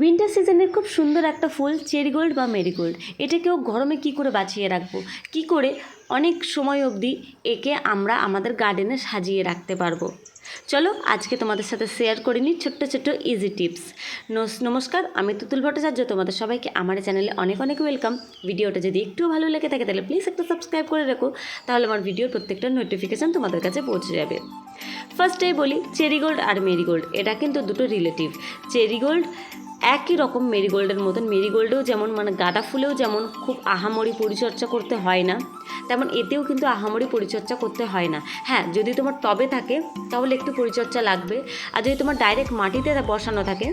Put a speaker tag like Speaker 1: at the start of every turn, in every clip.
Speaker 1: Winter সিজনের খুব সুন্দর একটা ফুল চেরিগোল্ড বা মেরিগোল্ড এটাকেও গরমে কি করে বাঁচিয়ে রাখব? কি করে? অনেক সময় অবধি একে আমরা আমাদের গার্ডেনে সাজিয়ে রাখতে পারব। চলো, আজকে তোমাদের সাথে শেয়ার করে নিই ছোট্ট ছোট্ট ইজি টিপস নমস্কার, আমি তুতুল ভট্টাচার্য। তোমাদের সবাইকে আমার চ্যানেলে অনেক অনেক ওয়েলকাম ভিডিওটা যদি একটু ভালো লেগে থাকে, তাহলে প্লিজ একটু সাবস্ক্রাইব করে রাখো। তাহলে আমার ভিডিওর প্রত্যেকটা নোটিফিকেশান তোমাদের কাছে পৌঁছে যাবে। ফার্স্টেই বলি চেরিগোল্ড আর মেরিগোল্ড এটা কিন্তু দুটো রিলেটিভ চেরিগোল্ড একই রকম মেরিগোল্ডের মতন মেরিগোল্ডেও যেমন মানে গাঁদা ফুলেও যেমন খুব আহামরি পরিচর্যা করতে হয় না, তেমন এতেও কিন্তু আহামরি পরিচর্যা করতে হয় না। হ্যাঁ যদি তোমার টবে থাকে, তাহলে একটু পরিচর্যা লাগবে। আর যদি তোমার ডাইরেক্ট মাটিতে বসানো থাকে,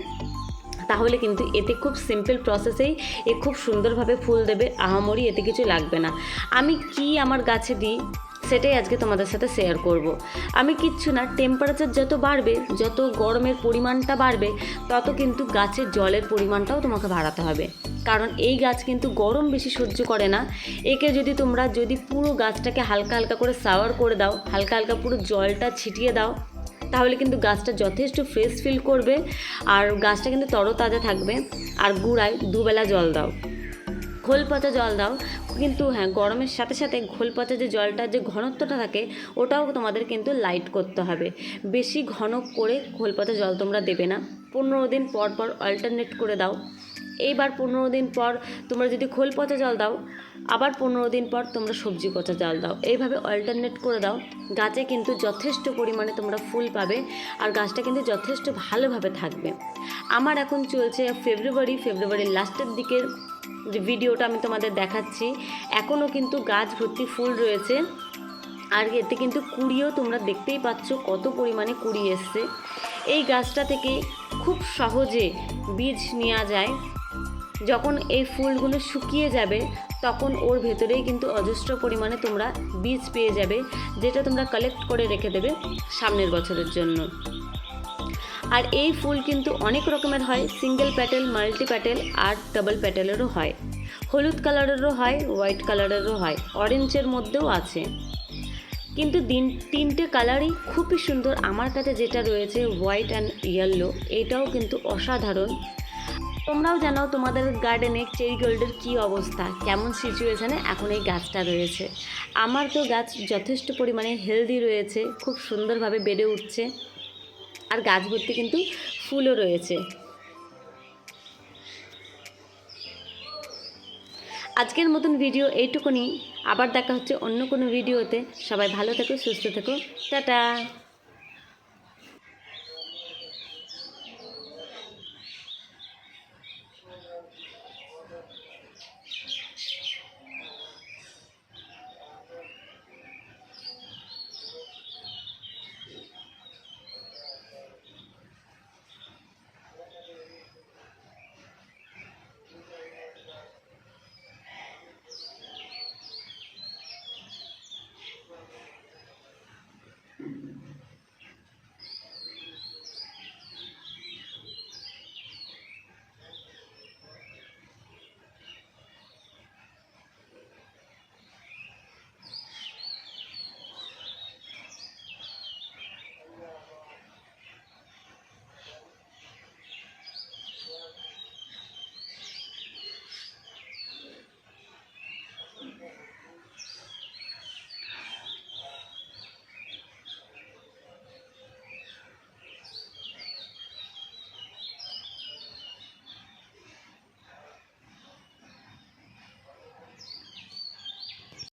Speaker 1: তাহলে কিন্তু এতে খুব সিম্পল প্রসেসেই এ খুব সুন্দরভাবে ফুল দেবে, আহামরি এতে কিছু লাগবে না। আমি কি আমার গাছে দিই সেটাই আজকে তোমাদের সাথে শেয়ার করব। আমি কিচ্ছু না টেম্পারেচার যত বাড়বে, যত গরমের পরিমাণটা বাড়বে, তত কিন্তু গাছের জলের পরিমাণটাও তোমাকে বাড়াতে হবে। কারণ এই গাছ কিন্তু গরম বেশি সহ্য করে না। একে যদি তোমরা যদি পুরো গাছটাকে হালকা হালকা করে সাওয়ার করে দাও, হালকা হালকা পুরো জলটা ছিটিয়ে দাও, তাহলে কিন্তু গাছটা যথেষ্ট ফ্রেশ ফিল করবে, আর গাছটা কিন্তু তরতাজা থাকবে, আর গুঁড়ায় দুবেলা জল দাও। খোল পচা জল দাও। কিন্তু হ্যাঁ গরমের সাথে সাথে ঘোল পচা যে জলটার যে ঘনত্বটা থাকে, ওটাও তোমাদের কিন্তু লাইট করতে হবে। বেশি ঘন করে ঘোল পচা জল তোমরা দেবে না। পনেরো দিন পর পর অল্টারনেট করে দাও। এইবার পনেরো দিন পর তোমরা যদি খোল পচা জল দাও, আবার পনেরো দিন পর তোমরা সবজি পচা জল দাও। এইভাবে অল্টারনেট করে দাও। গাছে কিন্তু যথেষ্ট পরিমাণে তোমরা ফুল পাবে আর গাছটা কিন্তু যথেষ্ট ভালোভাবে থাকবে। আমার এখন চলছে ফেব্রুয়ারি ফেব্রুয়ারির লাস্টের দিকের যে ভিডিওটা আমি তোমাদের দেখাচ্ছি এখনও কিন্তু গাছ ভর্তি ফুল রয়েছে। আর এতে কিন্তু কুড়িও তোমরা দেখতেই পাচ্ছ কত পরিমাণে কুড়ি এসছে। এই গাছটা থেকে খুব সহজে বীজ নেওয়া যায়। যখন এই ফুলগুলো শুকিয়ে যাবে, তখন ওর ভেতরেই কিন্তু অজস্র পরিমাণে তোমরা বীজ পেয়ে যাবে, যেটা তোমরা কালেক্ট করে রেখে দেবে সামনের বছরের জন্য। আর এই ফুল কিন্তু অনেক রকমের হয়। সিঙ্গেল প্যাটেল মাল্টি প্যাটেল আর ডাবল প্যাটেলেরও হয়। হলুদ কালারেরও হয় হোয়াইট কালারেরও হয়। অরেঞ্জের মধ্যেও আছে। কিন্তু দিন, তিনটে কালারই খুবই সুন্দর। আমার কাছে যেটা রয়েছে হোয়াইট অ্যান্ড ইয়েলো এটাও কিন্তু অসাধারণ। তোমরাও জানাও তোমাদের গার্ডেনে চেরি গোল্ডের কী অবস্থা? কেমন সিচুয়েশানে এখন এই গাছটা রয়েছে? আমার তো গাছ যথেষ্ট পরিমাণে হেলদি রয়েছে, খুব সুন্দরভাবে বেড়ে উঠছে। আর গাছ ভর্তি কিন্তু ফুলও রয়েছে। আজকের মতন ভিডিও এইটুকুনি। আবার দেখা হচ্ছে অন্য কোনো ভিডিওতে। সবাই ভালো থেকো, সুস্থ থেকো। টাটা!